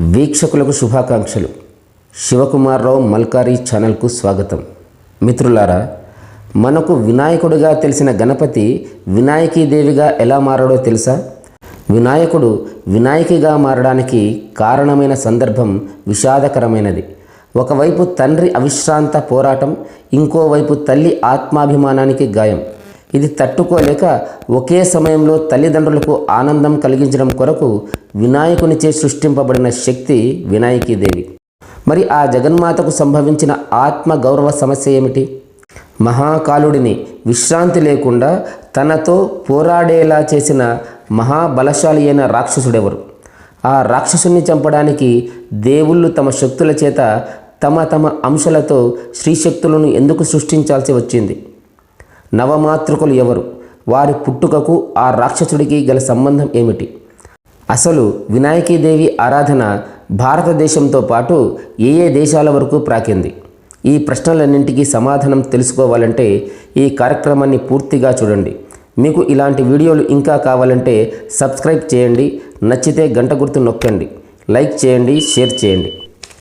వీక్షకులకు శుభాకాంక్షలు. శివకుమార్రావు మల్కారీ ఛానల్కు స్వాగతం. మిత్రులారా మనకు వినాయకుడిగా తెలిసిన గణపతి వినాయకీదేవిగా ఎలా మారాడో తెలుసా? వినాయకుడు వినాయకిగా మారడానికి కారణమైన సందర్భం విషాదకరమైనది. ఒకవైపు తండ్రి అవిశ్రాంత పోరాటం ఇంకోవైపు తల్లి ఆత్మాభిమానానికి గాయం. ఇది తట్టుకోలేక ఒకే సమయంలో తల్లిదండ్రులకు ఆనందం కలిగించడం కొరకు వినాయకునిచే సృష్టింపబడిన శక్తి వినాయకీదేవి మరి ఆ జగన్మాతకు సంభవించిన ఆత్మ గౌరవ సమస్య ఏమిటి? మహాకాలుడిని విశ్రాంతి లేకుండా తనతో పోరాడేలా చేసిన మహాబలశాలి అయిన రాక్షసుడెవరు? ఆ రాక్షసుని చంపడానికి దేవుళ్ళు తమ శక్తుల చేత తమ తమ అంశాలతో శ్రీశక్తులను ఎందుకు సృష్టించాల్సి వచ్చింది? నవమాతృకులు ఎవరు? వారి పుట్టుకకు ఆ రాక్షసుడికి గల సంబంధం ఏమిటి? అసలు వినాయకీదేవి ఆరాధన భారతదేశంతో పాటు ఏ ఏ దేశాల వరకు ప్రాకింది? ఈ ప్రశ్నలన్నింటికీ సమాధానం తెలుసుకోవాలంటే ఈ కార్యక్రమాన్ని పూర్తిగా చూడండి. మీకు ఇలాంటి వీడియోలు ఇంకా కావాలంటే సబ్స్క్రైబ్ చేయండి. నచ్చితే గంట గుర్తు నొక్కండి. లైక్ చేయండి షేర్ చేయండి.